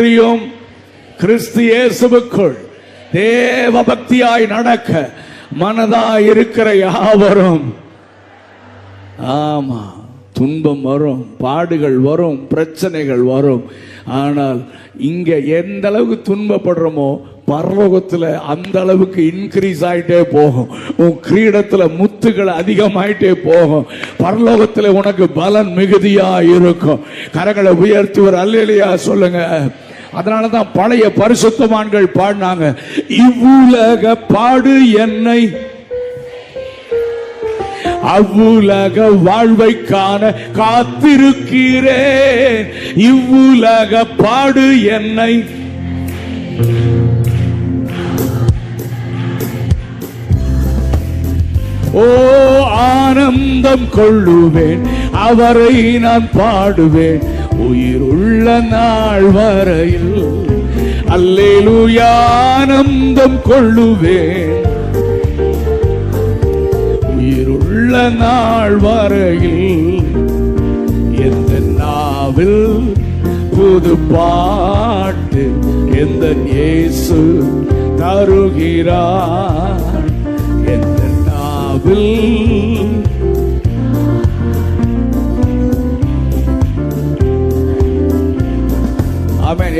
இன்றியும் கிறிஸ்து இயேசுவுக்குள் தேவ பக்தியாய் நடக்க மனதாய் இருக்கிற யாவரும் ஆமா துன்பம் வரும் பாடுகள் வரும் பிரச்சனைகள் வரும். ஆனால் இங்க எந்த அளவுக்கு துன்பப்படுறோமோ பரலோகத்துல அந்த அளவுக்கு இன்க்ரீஸ் ஆயிட்டே போகும். உன் கிரீடத்துல முத்துகள் அதிகமாயிட்டே போகும். பரலோகத்துல உனக்கு பலன் மிகுதியா இருக்கும். கரங்களை உயர்த்தி ஒரு அல்லையா சொல்லுங்க. அதனாலதான் பழைய பரிசுத்தவான்கள் பாடினாங்க இவ்வுலக பாடு என்னை. அவ்வுலக வாழ்வை காண காத்திருக்கிறேன். இவ்வுலக பாடு என்னை. ஓ ஆனந்தம் கொள்ளுவேன் அவரை நான் பாடுவேன். உயிருள்ள நாள் வரையில் அல்லேலுயானந்தம் கொள்ளுவேன். உயிருள்ள நாள் வரையில் எந்த நாவில் புது பாட்டு எந்த இயேசு தருகிறார்? எந்த நாவில் Amen.